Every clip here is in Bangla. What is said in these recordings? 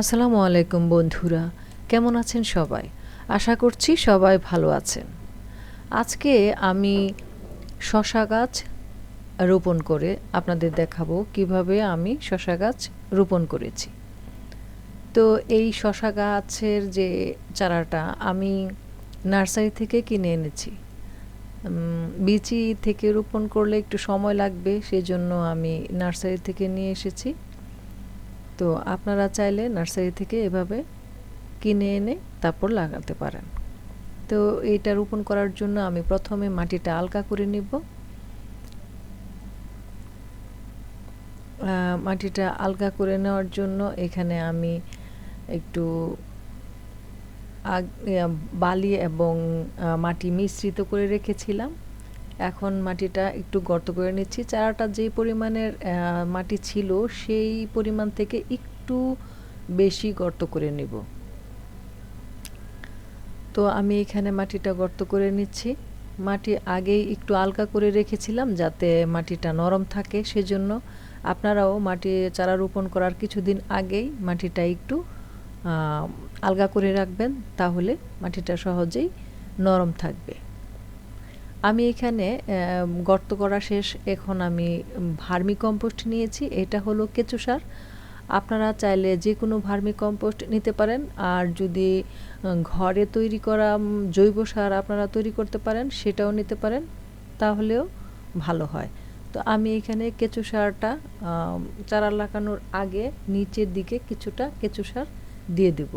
আসসালামু আলাইকুম বন্ধুরা, কেমন আছেন সবাই? আশা করছি সবাই ভালো আছেন। আজকে আমি শশা গাছ রোপণ করে আপনাদের দেখাবো কীভাবে আমি শশা গাছ রোপণ করেছি। তো এই শশা গাছের যে চারাটা আমি নার্সারি থেকে কিনে এনেছি। বিচি থেকে রোপণ করলে একটু সময় লাগবে, সেজন্য আমি নার্সারি থেকে নিয়ে এসেছি। তো আপনারা চাইলে নার্সারি থেকে এভাবে কিনে এনে তারপর লাগাতে পারেন। তো এইটা রোপণ করার জন্য আমি প্রথমে মাটিটা আলগা করে নিব। মাটিটা আলগা করে নেওয়ার জন্য এখানে আমি একটু বালি এবং মাটি মিশ্রিত করে রেখেছিলাম। এখন মাটিটা একটু গর্ত করে নিচ্ছি। চারাটা যেই পরিমাণের মাটি ছিল সেই পরিমাণ থেকে একটু বেশি গর্ত করে নিব। তো আমি এখানে মাটিটা গর্ত করে নিচ্ছি। মাটি আগেই একটু আলগা করে রেখেছিলাম যাতে মাটিটা নরম থাকে, সেজন্য আপনারাও মাটি, চারা রোপণ করার কিছুদিন আগেই মাটিটা একটু আলগা করে রাখবেন, তাহলে মাটিটা সহজেই নরম থাকবে। আমি এখানে গর্ত করা শেষ। এখন আমি ভার্মি কম্পোস্ট নিয়েছি। এটা হলো কেঁচু সার। আপনারা চাইলে যে কোনো ভার্মি কম্পোস্ট নিতে পারেন। আর যদি ঘরে তৈরি করা জৈব সার আপনারা তৈরি করতে পারেন, সেটাও নিতে পারেন। তাহলেও ভালো হয়। তো আমি এখানে কেঁচু সারটা চারা লাগানোর আগে নিচের দিকে কিছুটা কেঁচু সার দিয়ে দেব।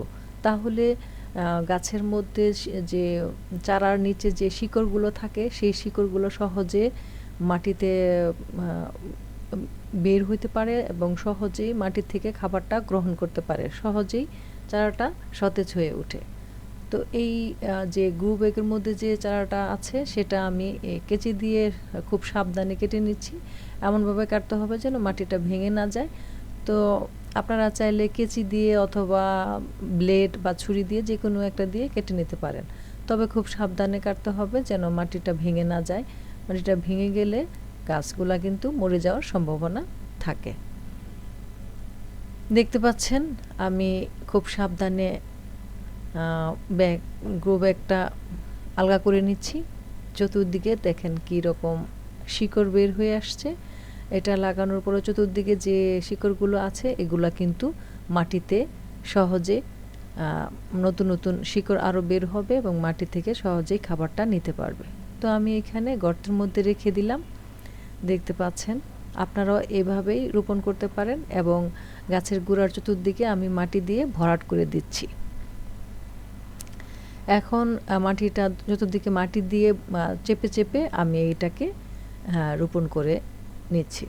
তাহলে গাছের মধ্যে যে চারার নিচে যে শিকড়গুলো থাকে, সেই শিকড়গুলো সহজে মাটিতে বের হইতে পারে এবং সহজেই মাটি থেকে খাবারটা গ্রহণ করতে পারে। সহজেই চারাটা সতেজ হয়ে ওঠে। তো এই যে গ্রু ব্যাগের মধ্যে যে চারাটা আছে, সেটা আমি কেচি দিয়ে খুব সাবধানে কেটে নিচ্ছি। এমনভাবে কাটতে হবে যেন মাটিটা ভেঙে না যায়। তো আপনারা চাইলে কেচি দিয়ে অথবা ব্লেড বা ছুরি দিয়ে যে কোনো একটা দিয়ে কেটে নিতে পারেন। তবে খুব সাবধানে কাটতে হবে যেন মাটিটা ভেঙে না যায়। মাটিটা ভেঙে গেলে গাছগুলা কিন্তু মরে যাওয়ার সম্ভাবনা থাকে। দেখতে পাচ্ছেন, আমি খুব সাবধানে ব্যাগ, গ্রো ব্যাগটা আলগা করে নিচ্ছি। চতুর্দিকে দেখেন কী রকম শিকড় বের হয়ে আসছে। এটা লাগানোর পরে চতুর্দিকে যে শিকড়গুলো আছে এগুলো কিন্তু মাটিতে সহজে নতুন নতুন শিকড় আরও বের হবে এবং মাটি থেকে সহজেই খাবারটা নিতে পারবে। তো আমি এখানে গর্তের মধ্যে রেখে দিলাম। দেখতে পাচ্ছেন আপনারাও এভাবেই রোপণ করতে পারেন এবং গাছের গোড়ার চতুর্দিকে আমি মাটি দিয়ে ভরাট করে দিচ্ছি। এখন মাটিটা চতুর্দিকে মাটি দিয়ে চেপে চেপে আমি এইটাকে আহ, রোপণ করে নিচ্ছি।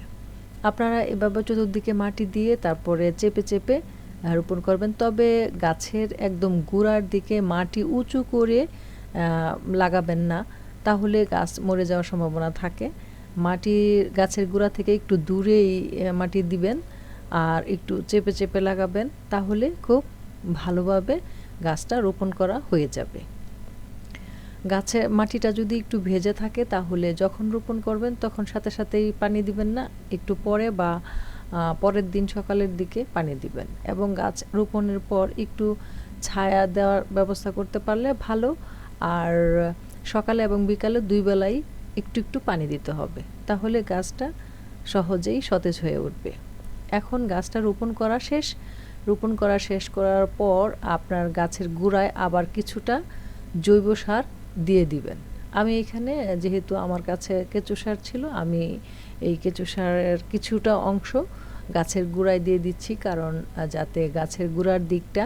আপনারা এভাবে চতুর্দিকে মাটি দিয়ে তারপরে চেপে চেপে রোপণ করবেন। তবে গাছের একদম গোড়ার দিকে মাটি উঁচু করে লাগাবেন না। তাহলে গাছ মরে যাওয়ার সম্ভাবনা থাকে। মাটি গাছের গোড়া থেকে একটু দূরেই মাটি দিবেন আর একটু চেপে চেপে লাগাবেন। তাহলে খুব ভালোভাবে গাছটা রোপণ করা হয়ে যাবে। গাছের মাটিটা যদি একটু ভেজে থাকে তাহলে যখন রোপণ করবেন তখন সাথে সাথেই পানি দিবেন না, একটু পরে বা পরের দিন সকালের দিকে পানি দিবেন। এবং গাছ রোপণের পর একটু ছায়া দেওয়ার ব্যবস্থা করতে পারলে ভালো। আর সকালে এবং বিকালে দুই বেলাই একটু একটু পানি দিতে হবে। তাহলে গাছটা সহজেই সতেজ হয়ে উঠবে। এখন গাছটা রোপণ করা শেষ। রোপণ করা শেষ করার পর আপনার গাছের গোড়ায় আবার কিছুটা জৈব সার দিয়ে দিবেন। আমি এখানে যেহেতু আমার কাছে কেঁচো সার ছিল, আমি এই কেঁচো সারের কিছুটা অংশ গাছের গোড়ায় দিয়ে দিচ্ছি, কারণ যাতে গাছের গোড়ার দিকটা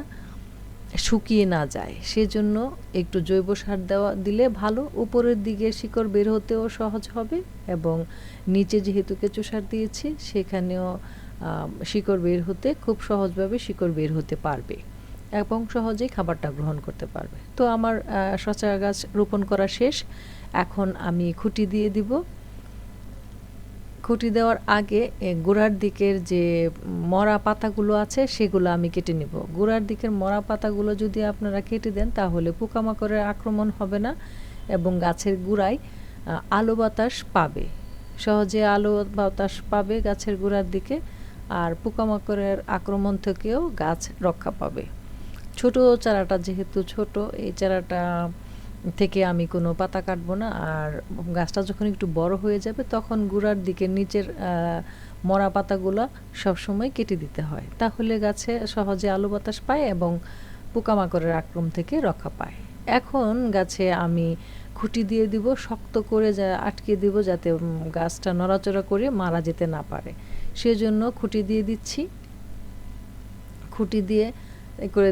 শুকিয়ে না যায়। সেজন্য একটু জৈব সার দেওয়া, দিলে ভালো, উপরের দিকে শিকড় বের হতেও সহজ হবে এবং নিচে যেহেতু কেঁচো সার দিয়েছি, সেখানেও শিকড় বের হতে খুব সহজভাবে শিকড় বের হতে পারবে। এবং সহজেই খাবারটা গ্রহণ করতে পারবে। তো আমার আহ, গাছ রোপণ করা শেষ। এখন আমি খুঁটি দিয়ে দিব। খুঁটি দেওয়ার আগে গোড়ার দিকের যে মরা পাতাগুলো আছে সেগুলো আমি কেটে নিব। গোড়ার দিকের মরা পাতাগুলো যদি আপনারা কেটে দেন তাহলে পোকামাকড়ের আক্রমণ হবে না এবং গাছের গোড়ায় আলো বাতাস পাবে। সহজে আলো বাতাস পাবে গাছের গোড়ার দিকে আর পোকামাকড়ের আক্রমণ থেকেও গাছ রক্ষা পাবে। ছোট চারাটা যেহেতু ছোট, এই চারাটা থেকে আমি কোনো পাতা কাটবো না। আর গাছটা যখন একটু বড় হয়ে যাবে, তখন গুড়ার দিকে নিচের মরা পাতাগুলো সবসময় কেটে দিতে হয়। তাহলে গাছে সহজে আলো বাতাস পায় এবং পোকামাকড়ের আক্রমণ থেকে রক্ষা পায়। এখন গাছে আমি খুঁটি দিয়ে দিব, শক্ত করে যা, আটকে দিব যাতে গাছটা নড়াচড়া করে মারা যেতে না পারে। সেজন্য খুঁটি দিয়ে দিচ্ছি। খুঁটি দিয়ে করে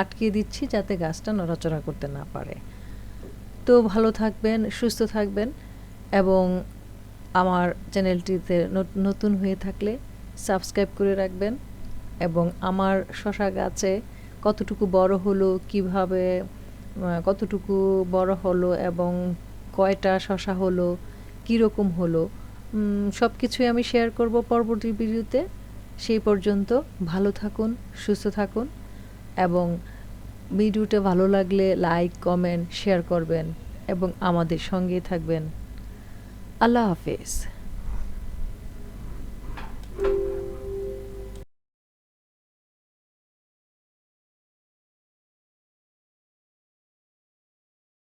আটকে দিচ্ছি যাতে গাছটা নড়াচড়া করতে না পারে। তো ভালো থাকবেন, সুস্থ থাকবেন এবং আমার চ্যানেলটিতে নতুন হয়ে থাকলে সাবস্ক্রাইব করে রাখবেন এবং আমার শশা গাছে কতটুকু বড় হলো, কীভাবে কতটুকু বড় হলো এবং কয়টা শশা হলো, কীরকম হলো সব কিছুই আমি শেয়ার করব পরবর্তী ভিডিওতে সেই পর্যন্ত ভালো থাকুন, সুস্থ থাকুন এবং ভিডিওটা ভালো লাগলে লাইক কমেন্ট শেয়ার করবেন এবং আমাদের সঙ্গে থাকবেন। আল্লাহ হাফেজ।